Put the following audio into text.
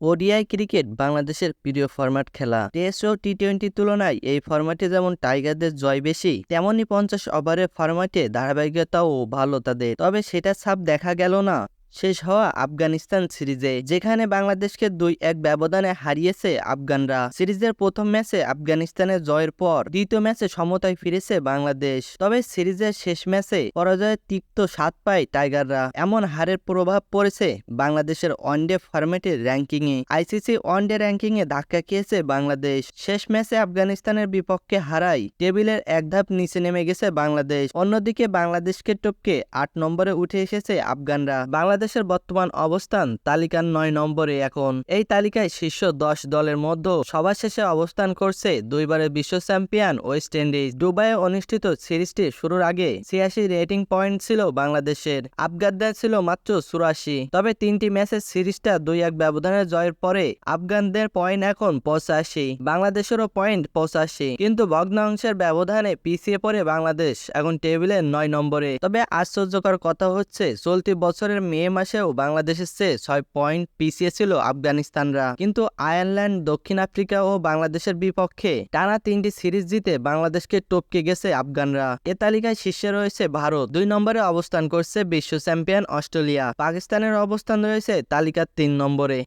ODI cricket বাংলাদেশের প্রিয় format খেলা। টেস্ট ও টি টোয়েন্টির তুলনায় এই ফরম্যাটে যেমন টাইগারদের জয় বেশি তেমনই পঞ্চাশ ওভারের ফরম্যাটে ধারাবাহিকতাও ভালো তাদের। তবে সেটা ছাপ দেখা গেল না। শেষ হওয়া আফগানিস্তান সিরিজে, যেখানে বাংলাদেশকে দুই এক ব্যবধানে হারিয়েছে আফগানরা। সিরিজের প্রথম ম্যাচে আফগানিস্তানের জয়ের পর দ্বিতীয় ম্যাচে সমতায় ফিরেছে বাংলাদেশ। তবে সিরিজের শেষ ম্যাচে পরাজয়ের তিক্ত স্বাদ পায় টাইগাররা। এমন হারের প্রভাব পড়েছে বাংলাদেশের ওয়ানডে ফরম্যাটের র্যাঙ্কিংয়ে। আইসিসি ওয়ানডে র্যাঙ্কিংয়ে ধাক্কা খেয়েছে বাংলাদেশ। শেষ ম্যাচে আফগানিস্তানের বিপক্ষে হারায় টেবিলের এক ধাপ নিচে নেমে গেছে বাংলাদেশ। অন্যদিকে বাংলাদেশকে টপকে আট নম্বরে উঠে এসেছে আফগানরা। বাংলাদেশের বর্তমান অবস্থান তালিকার নয় নম্বরে এখন। এই তালিকায় শীর্ষ দশ দলের মধ্যে সবার শেষে অবস্থান করছে দুইবারের বিশ্ব চ্যাম্পিয়ন ওয়েস্ট ইন্ডিজ। দুবাইয়ে অনুষ্ঠিত সিরিজটি শুরুর আগে ছিয়াশি রেটিং পয়েন্ট ছিল বাংলাদেশের। আফগানদের ছিল মাত্র চুরাশি। তবে তিনটি ম্যাচের সিরিজটা দুই এক ব্যবধানে জয়ের পরে আফগানদের পয়েন্ট এখন পঁচাশি। বাংলাদেশেরও পয়েন্ট পঁচাশি। কিন্তু ভগ্নাংশের ব্যবধানে পিছিয়ে পড়ে বাংলাদেশ এখন টেবিলের নয় নম্বরে। তবে আশ্চর্যকর কথা হচ্ছে, চলতি বছরের মে মাসেও বাংলাদেশের চেয়ে ছয় পয়েন্ট পিছিয়ে ছিল আফগানিস্তানরা। কিন্তু আয়ারল্যান্ড, দক্ষিণ আফ্রিকা ও বাংলাদেশের বিপক্ষে টানা তিনটি সিরিজ জিতে বাংলাদেশকে টপকে গেছে আফগানরা। এ তালিকায় শীর্ষে রয়েছে ভারত। দুই নম্বরে অবস্থান করছে বিশ্ব চ্যাম্পিয়ন অস্ট্রেলিয়া। পাকিস্তানের অবস্থান রয়েছে তালিকার তিন নম্বরে।